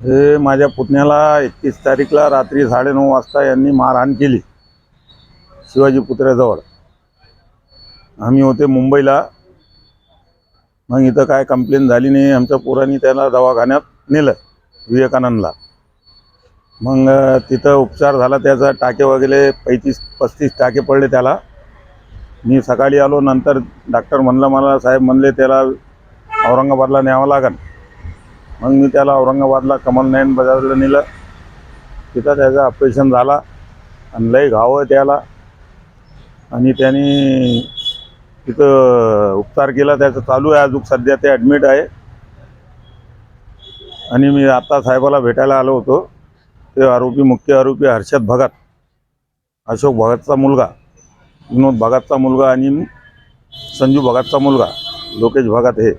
हे माझ्या पुतण्याला एकतीस तारीखला रात्री साडेनऊ वाजता यांनी मारहाण केली शिवाजी पुतळ्याजवळ. आम्ही होते मुंबईला. मग इथं काय कंप्लेंट झाली नाही आमच्या पोरांनी त्याला दवाखान्यात नेलं विवेकानंदला. मग तिथं उपचार झाला त्याचा टाके वगैरे पैतीस पस्तीस टाके पडले त्याला. मी सकाळी आलो नंतर डॉक्टर म्हणलं मला साहेब म्हणले त्याला औरंगाबादला न्यावं लागेल मग मी त्याला औरंगाबादला कमल नयन बाजारला नेलं. तिथं त्याचं ऑपरेशन झाला आणि लई घाव आहे त्याला. आणि त्याने तिथं उपचार केला त्याचं चालू आहे अजून सध्या ते ॲडमिट आहे. आणि मी आत्ता साहेबाला भेटायला आलो होतो. ते आरोपी मुख्य आरोपी हर्षद भगत अशोक भगतचा मुलगा विनोद भगतचा मुलगा आणि संजू भगतचा मुलगा लोकेश भगत हे.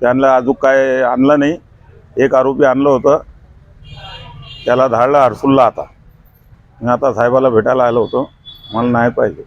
त्यांना अजून काय आणलं नाही. एक आरोपी आणलं होतं. त्याला धाडलं हरसुलला आता. मी आता साहेबाला भेटायला आलो होतो. मला नाही पाहिजे.